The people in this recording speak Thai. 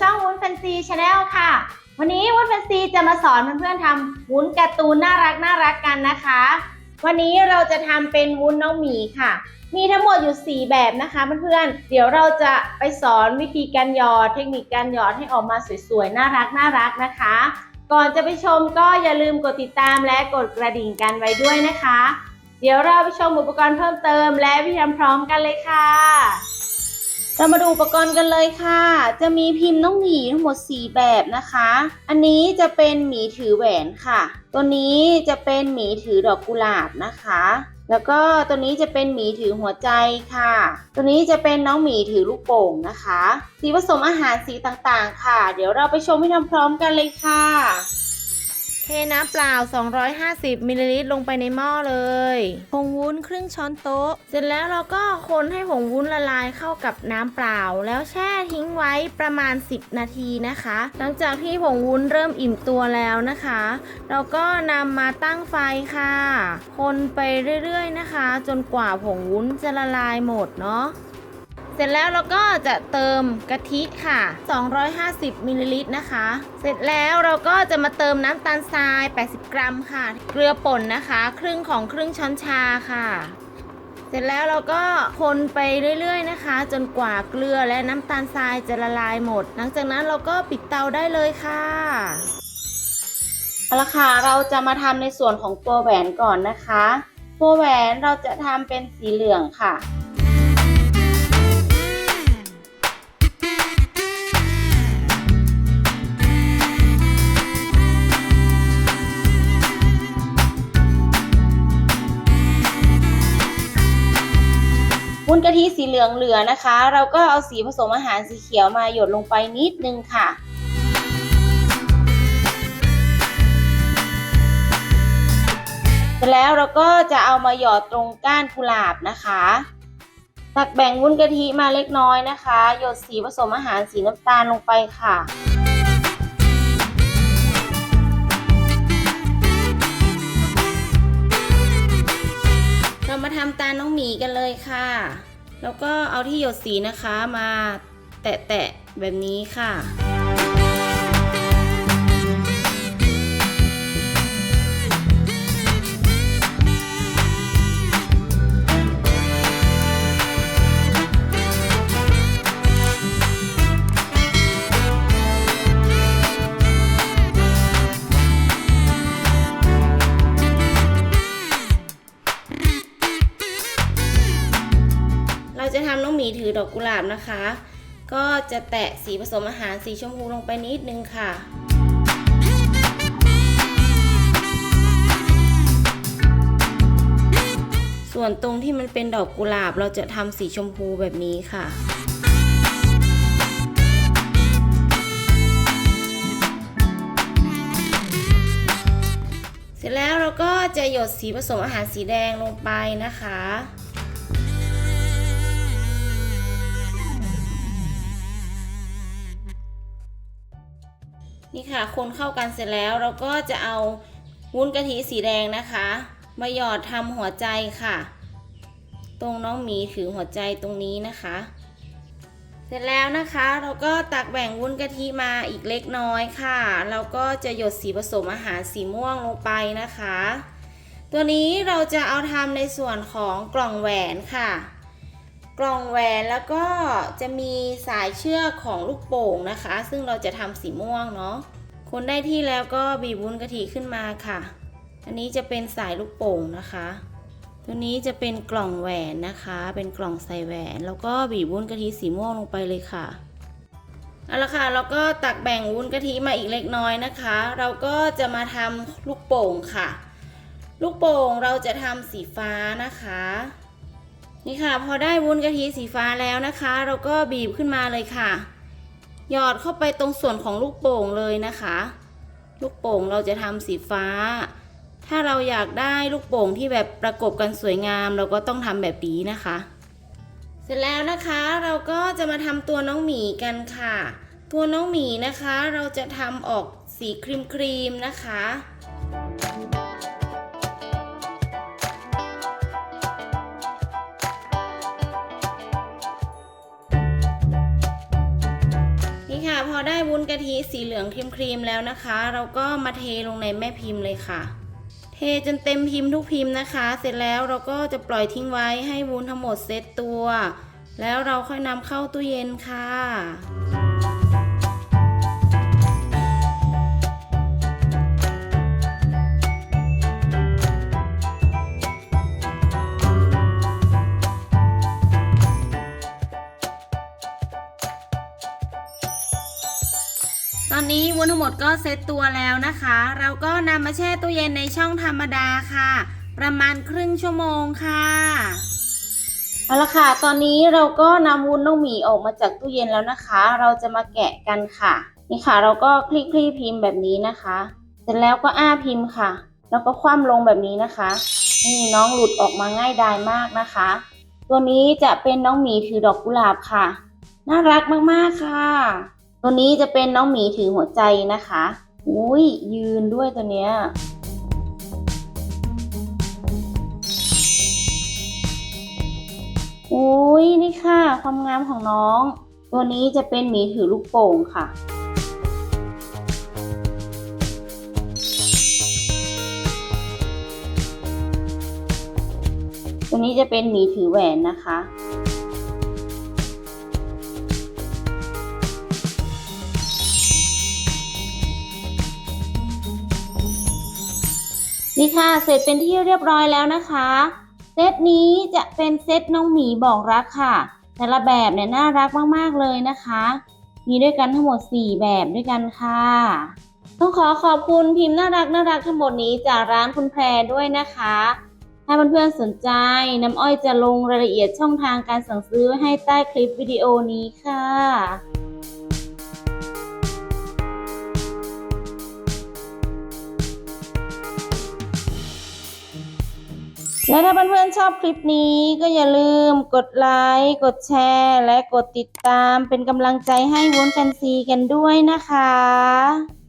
ช่องวุ้นแฟนซีชาแนลค่ะ วันนี้วุ้นแฟนซีจะมาสอนเพื่อนๆทำวุ้นการ์ตูนน่ารักน่ารักกันนะคะ วันนี้เราจะทำเป็นวุ้นน้องหมีค่ะ มีทั้งหมดอยู่ 4 แบบนะคะเพื่อนๆเดี๋ยวเราจะไปสอนวิธีการหยอดเทคนิคการหยอดให้ออกมาสวยๆน่ารักน่ารักนะคะ ก่อนจะไปชมก็อย่าลืมกดติดตามและกดกระดิ่งกันไว้ด้วยนะคะ เดี๋ยวเราไปชมอุปกรณ์เพิ่มเติม และวิธีทำพร้อมกันเลยค่ะ เรามาดูอุปกรณ์กันเลยค่ะ จะมีพิมพ์น้องหมีทั้งหมด 4 แบบนะคะ อันนี้จะเป็นหมีถือแหวนค่ะ ตัวนี้จะเป็นหมีถือดอกกุหลาบนะคะ แล้วก็ตัวนี้จะเป็นหมีถือหัวใจค่ะ ตัวนี้จะเป็นน้องหมีถือลูกโป่งนะคะ สีผสมอาหารสีต่างๆ ค่ะ เดี๋ยวเราไปชมให้ทำพร้อมกันเลยค่ะ เทน้ำเปล่า 250มิลลิลิตรลงไปในหม้อเลยผงวุ้นครึ่งช้อนโต๊ะ เสร็จแล้วเราก็คนให้ผงวุ้นละลายเข้ากับน้ำเปล่า แล้วแช่ทิ้งไว้ประมาณ 10 นาทีนะคะ หลังจากที่ผงวุ้นเริ่มอิ่มตัวแล้วนะคะ เราก็นำมาตั้งไฟค่ะ คนไปเรื่อยๆนะคะ จนกว่าผงวุ้นจะละลายหมดเนาะเส ร็จแล้วเราก็จะเติมกะทิค่ะ 250มิลลิลิตรนะคะ เสร็จแล้วเราก็จะมาเติมน้ำตาลทราย 80 กรัมค่ะ เกลือป่นนะคะ ครึ่งของครึ่งช้อนชาค่ะ เสร็จแล้วเราก็คนไปเรื่อยๆนะคะ จนกว่าเกลือและน้ำตาลทรายจะละลายหมด หลังจากนั้นเราก็ปิดเตาได้เลยค่ะเอาละค่ะเราจะมาทำในส่วนของตัวแหวนก่อนนะคะ ตัวแหวนเราจะทำเป็นสีเหลืองค่ะ วุ้นกะทิสีเหลืองเหลือนะคะ เราก็เอาสีผสมอาหารสีเขียวมาหยดลงไปนิดนึงค่ะ เสร็จแล้วเราก็จะเอามาหยอดตรงก้านกุหลาบนะคะตักแบ่งวุ้นกะทิมาเล็กน้อยนะคะ หยดสีผสมอาหารสีน้ำตาลลงไปค่ะ เรามาทำตาน้องหมีกันเลยค่ะ แล้วก็เอาที่หยดสีนะคะมาแตะๆแบบนี้ค่ะ ดอกกุหลาบนะคะ ก็จะแตะสีผสมอาหารสีชมพูลงไปนิดนึงค่ะส่วนตรงที่มันเป็นดอกกุหลาบเราจะทำสีชมพูแบบนี้ค่ะ เสร็จแล้วเราก็จะหยดสีผสมอาหารสีแดงลงไปนะคะ นี่ค่ะ คนเข้ากันเสร็จแล้วเราก็จะเอาวุ้นกะทิสีแดงนะคะ มาหยอดทำหัวใจค่ะ ตรงน้องหมีถือหัวใจตรงนี้นะคะ เสร็จแล้วนะคะเราก็ตักแบ่งวุ้นกะทิมาอีกเล็กน้อยค่ะ เราก็จะหยดสีผสมอาหารสีม่วงลงไปนะคะ ตัวนี้เราจะเอาทำในส่วนของกล่องแหวนค่ะ กล่องแหวนแล้วก็จะมีสายเชือกของลูกโป่งนะคะ ซึ่งเราจะทำสีม่วงเนาะคนได้ที่แล้วก็บีบวุ้นกะทิขึ้นมาค่ะ อันนี้จะเป็นสายลูกโป่งนะคะ ตัวนี้จะเป็นกล่องแหวนนะคะ เป็นกล่องใส่แหวน แล้วก็บีบวุ้นกะทิสีม่วงลงไปเลยค่ะเอาละค่ะเราก็ตักแบ่งวุ้นกะทิมาอีกเล็กน้อยนะคะ เราก็จะมาทำลูกโป่งค่ะ ลูกโป่งเราจะทำสีฟ้านะคะ นี่ค่ะ พอได้วุ้นกะทิสีฟ้าแล้วนะคะ เราก็บีบขึ้นมาเลยค่ะ หยอดเข้าไปตรงส่วนของลูกโป่งเลยนะคะ ลูกโป่งเราจะทำสีฟ้า ถ้าเราอยากได้ลูกโป่งที่แบบประกบกันสวยงาม เราก็ต้องทำแบบนี้นะคะ เสร็จแล้วนะคะเราก็จะมาทำตัวน้องหมีกันค่ะ ตัวน้องหมีนะคะ เราจะทำออกสีครีมครีมๆนะคะ พอได้วุ้นกะทิสีเหลืองครีมๆแล้วนะคะ เราก็มาเทลงในแม่พิมพ์เลยค่ะ เทจนเต็มพิมพ์ทุกพิมพ์นะคะ เสร็จแล้วเราก็จะปล่อยทิ้งไว้ให้วุ้นทั้งหมดเซตตัว แล้วเราค่อยนำเข้าตู้เย็นค่ะ ตอนนี้วุ้นทั้งหมดก็เซตตัวแล้วนะคะ เราก็นำมาแช่ตู้เย็นในช่องธรรมดาค่ะ ประมาณครึ่งชั่วโมงค่ะเอาละค่ะ ตอนนี้เราก็นำวุ้นน้องหมีออกมาจากตู้เย็นแล้วนะคะ เราจะมาแกะกันค่ะ นี่ค่ะ เราก็คลี่คลี่พิมพ์แบบนี้นะคะ เสร็จแล้วก็อ้าพิมพ์ค่ะ แล้วก็คว่ำลงแบบนี้นะคะ นี่น้องหลุดออกมาง่ายดายมากนะคะ ตัวนี้จะเป็นน้องหมีถือดอกกุหลาบค่ะ น่ารักมากๆค่ะ ตัวนี้จะเป็นน้องหมีถือหัวใจนะคะ อุ้ยยืนด้วยตัวเนี้ยอุ้ยนี่ค่ะ ความงามของน้อง ตัวนี้จะเป็นหมีถือลูกโป่งค่ะ ตัวนี้จะเป็นหมีถือแหวนนะคะ นี่ค่ะ เสร็จเป็นที่เรียบร้อยแล้วนะคะ เซตนี้จะเป็นเซตน้องหมีบอกรักค่ะ แต่ละแบบเนี่ยน่ารักมากๆเลยนะคะ มีด้วยกันทั้งหมด 4 แบบด้วยกันค่ะ ต้องขอขอบคุณพิมพ์น่ารักน่ารักทั้งหมดนี้จากร้านคุณแพรด้วยนะคะ ถ้าเพื่อนๆสนใจน้ำอ้อยจะลงรายละเอียดช่องทางการสั่งซื้อให้ใต้คลิปวิดีโอนี้ค่ะ และถ้าเพื่อนๆชอบคลิปนี้ก็อย่าลืมกดไลค์กดแชร์ และกดติดตามเป็นกำลังใจให้วุ้นกันซีกันด้วยนะคะ